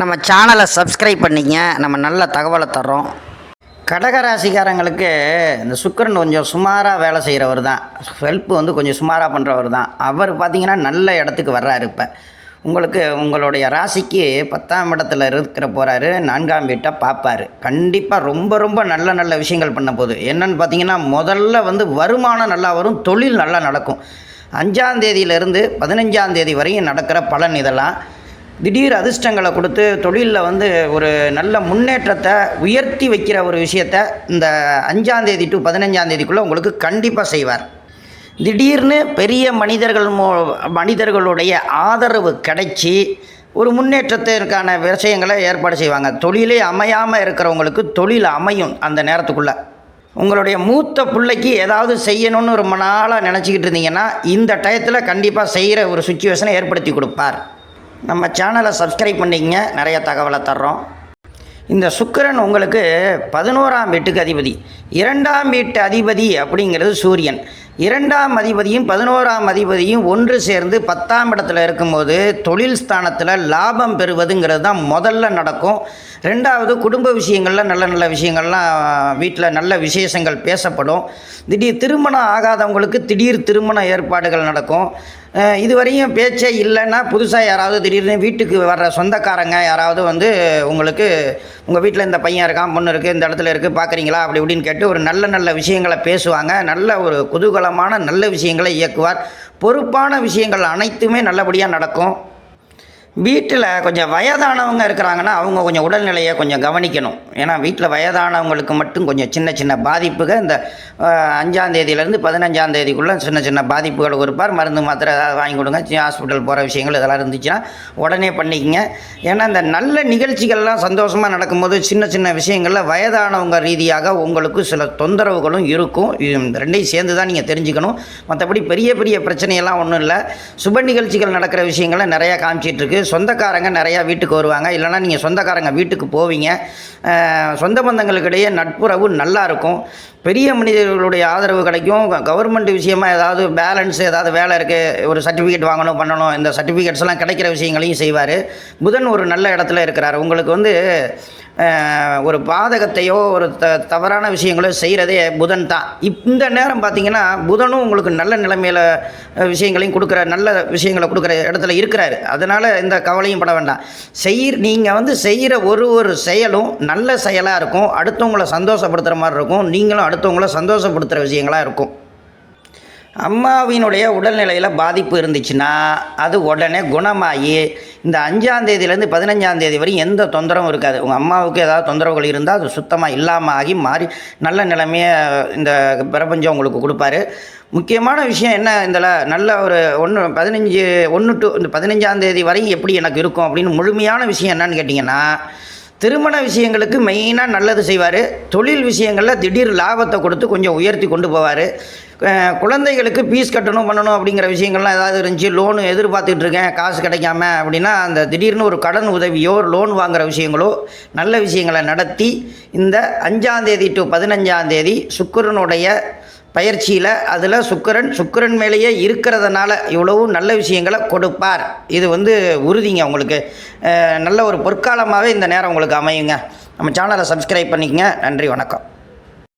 நம்ம சேனலை சப்ஸ்கிரைப் பண்ணிங்க. நம்ம நல்ல தகவலை தர்றோம். கடகராசிக்காரங்களுக்கு இந்த சுக்கிரன் கொஞ்சம் சுமாராக வேலை செய்கிறவர் தான். ஹெல்ப் வந்து கொஞ்சம் சுமாராக பண்ணுறவர் தான். அவர் பார்த்திங்கன்னா நல்ல இடத்துக்கு வர்றாரு இப்போ. உங்களுக்கு உங்களுடைய ராசிக்கு பத்தாம் இடத்துல இருக்கிற போகிறாரு நான்காம் வீட்டை பார்ப்பாரு. கண்டிப்பாக ரொம்ப ரொம்ப நல்ல நல்ல விஷயங்கள் பண்ண போகுது. என்னென்னு பார்த்தீங்கன்னா முதல்ல வந்து வருமானம் நல்லா வரும் தொழில் நல்லா நடக்கும். அஞ்சாம் தேதியிலேருந்து பதினஞ்சாம் தேதி வரையும் நடக்கிற பலன் இதெல்லாம். திடீர் அதிர்ஷ்டங்களை கொடுத்து தொழிலில் வந்து ஒரு நல்ல முன்னேற்றத்தை உயர்த்தி வைக்கிற ஒரு விஷயத்த இந்த அஞ்சாந்தேதி டு பதினஞ்சாந்தேதிக்குள்ளே உங்களுக்கு கண்டிப்பாக செய்வார். திடீர்னு பெரிய மனிதர்கள் மோ மனிதர்களுடைய ஆதரவு கிடைச்சி ஒரு முன்னேற்றத்திற்கான விஷயங்களை ஏற்பாடு செய்வாங்க. தொழிலே அமையாமல் இருக்கிறவங்களுக்கு தொழில் அமையும் அந்த நேரத்துக்குள்ளே. உங்களுடைய மூத்த பிள்ளைக்கு ஏதாவது செய்யணும்னு ரொம்ப நாளாக நினச்சிக்கிட்டு இருந்தீங்கன்னா இந்த டயத்தில் கண்டிப்பாக செய்கிற ஒரு சுச்சுவேஷனை ஏற்படுத்தி கொடுப்பார். நம்ம சேனலை சப்ஸ்கிரைப் பண்ணிக்கங்க. நிறைய தகவலை தர்றோம். இந்த சுக்கிரன் உங்களுக்கு பதினோராம் வீட்டுக்கு அதிபதி. இரண்டாம் வீட்டு அதிபதி அப்படிங்கிறது சூரியன். இரண்டாம் அதிபதியும் பதினோராம் அதிபதியும் ஒன்று சேர்ந்து பத்தாம் இடத்துல இருக்கும்போது தொழில் ஸ்தானத்தில் லாபம் பெறுவதுங்கிறது தான் முதல்ல நடக்கும். ரெண்டாவது குடும்ப விஷயங்களில் நல்ல நல்ல விஷயங்கள்லாம் வீட்டில் நல்ல விசேஷங்கள் பேசப்படும். திடீர் திருமணம் ஆகாதவங்களுக்கு திடீர் திருமண ஏற்பாடுகள் நடக்கும். இதுவரையும் பேச்சே இல்லைன்னா புதுசாக யாராவது திடீர்னு வீட்டுக்கு வர்ற சொந்தக்காரங்க யாராவது வந்து உங்களுக்கு உங்கள் வீட்டில் இந்த பையன் இருக்கான் பொண்ணு இருக்குது இந்த இடத்துல இருக்குது பார்க்குறீங்களா அப்படி இப்படின்னு கேட்டு ஒரு நல்ல நல்ல விஷயங்களை பேசுவாங்க. நல்ல ஒரு குதூகலமான நல்ல விஷயங்களை இயக்குவார். பொறுப்பான விஷயங்கள் அனைத்துமே நல்லபடியாக நடக்கும். வீட்டில் கொஞ்சம் வயதானவங்க இருக்கிறாங்கன்னா அவங்க கொஞ்சம் உடல்நிலையை கொஞ்சம் கவனிக்கணும். ஏன்னா வீட்டில் வயதானவங்களுக்கு மட்டும் கொஞ்சம் சின்ன சின்ன பாதிப்புகள் இந்த அஞ்சாந்தேதியிலேருந்து பதினஞ்சாந்தேதிக்குள்ளே சின்ன சின்ன பாதிப்புகள் கொடுப்பார் மருந்து மாத்திரை ஏதாவது வாங்கி கொடுங்க. ஹாஸ்பிட்டல் போகிற விஷயங்கள் இதெல்லாம் இருந்துச்சுன்னா உடனே பண்ணிக்கங்க. ஏன்னா இந்த நல்ல நிகழ்ச்சிகள்லாம் சந்தோஷமாக நடக்கும்போது சின்ன சின்ன விஷயங்களில் வயதானவங்க ரீதியாக உங்களுக்கு சில தொந்தரவுகளும் இருக்கும். ரெண்டையும் சேர்ந்து தான் நீங்கள் தெரிஞ்சுக்கணும். மற்றபடி பெரிய பெரிய பிரச்சனையெல்லாம் ஒன்றும் இல்லை. சுப நிகழ்ச்சிகள் நடக்கிற விஷயங்களை நிறையா காமிச்சிட்ருக்கு சொந்தக்காரங்க நிறையா வீட்டுக்கு வருவாங்க. இல்லைன்னா நீங்கள் சொந்தக்காரங்க வீட்டுக்கு போவீங்க. சொந்த பந்தங்களுக்கிடையே நட்புறவு நல்லாயிருக்கும் பெரிய மனிதர்களுடைய ஆதரவு கிடைக்கும். கவர்மெண்ட் விஷயமா ஏதாவது பேலன்ஸ் ஏதாவது வேலை இருக்குது ஒரு சர்டிஃபிகேட் வாங்கணும் பண்ணணும். இந்த சர்டிஃபிகேட்ஸ் எல்லாம் கிடைக்கிற விஷயங்களையும் செய்வார். புதன் ஒரு நல்ல இடத்துல இருக்கிறார். உங்களுக்கு வந்து ஒரு பாதகத்தையோ ஒரு த தவறான விஷயங்களோ செய்கிறதே புதன் தான். இப் இந்த நேரம் பார்த்தீங்கன்னா புதனும் உங்களுக்கு நல்ல நிலைமையில் விஷயங்களையும் கொடுக்குற நல்ல விஷயங்களை கொடுக்குற இடத்துல இருக்கிறாரு. அதனால் இந்த கவலையும் பட வேண்டாம். செய் நீங்கள் வந்து செய்கிற ஒரு ஒரு செயலும் நல்ல செயலாக இருக்கும். அடுத்தவங்களை சந்தோஷப்படுத்துகிற மாதிரி இருக்கும். நீங்களும் அடுத்தவங்கள சந்தோஷப்படுத்துகிற விஷயங்களாக இருக்கும். அம்மாவினுடைய உடல்நிலையில் பாதிப்பு இருந்துச்சுன்னா அது உடனே குணமாகி இந்த அஞ்சாந்தேதியிலேருந்து பதினஞ்சாந்தேதி வரையும் எந்த தொந்தரவும் இருக்காது. உங்கள் அம்மாவுக்கு ஏதாவது தொந்தரவுகள் இருந்தால் அது சுத்தமாக இல்லாமல் ஆகி மாறி நல்ல நிலைமையை இந்த பிரபஞ்சம் உங்களுக்கு கொடுப்பாரு. முக்கியமான விஷயம் என்ன இதில் நல்ல ஒரு ஒன்று பதினஞ்சு ஒன்று டு இந்த பதினஞ்சாந்தேதி வரையும் எப்படி எனக்கு இருக்கும் அப்படின்னு முழுமையான விஷயம் என்னன்னு கேட்டிங்கன்னா திருமண விஷயங்களுக்கு மெயினாக நல்லது செய்வார். தொழில் விஷயங்களில் திடீர் லாபத்தை கொடுத்து கொஞ்சம் உயர்த்தி கொண்டு போவார். குழந்தைகளுக்கு ஃபீஸ் கட்டணும் பண்ணணும் அப்படிங்கிற விஷயங்கள்லாம் ஏதாவது இருந்துச்சு லோனு எதிர்பார்த்துட்டு இருக்கேன் காசு கிடைக்காம அப்படின்னா அந்த திடீர்னு ஒரு கடன் உதவியோ லோன் வாங்குகிற விஷயங்களோ நல்ல விஷயங்களை நடத்தி இந்த அஞ்சாந்தேதி டு பதினஞ்சாந்தேதி சுக்கரனுடைய பயிற்சியில் அதில் சுக்கிரன் சுக்கிரன் மேலேயே இருக்கிறதுனால இவ்வளவும் நல்ல விஷயங்களை கொடுப்பார். இது வந்து உறுதிங்க உங்களுக்கு. நல்ல ஒரு பொற்காலமாகவே இந்த நேரம் உங்களுக்கு அமையுங்க. நம்ம சேனலை சப்ஸ்கிரைப் பண்ணிக்கங்க. நன்றி வணக்கம்.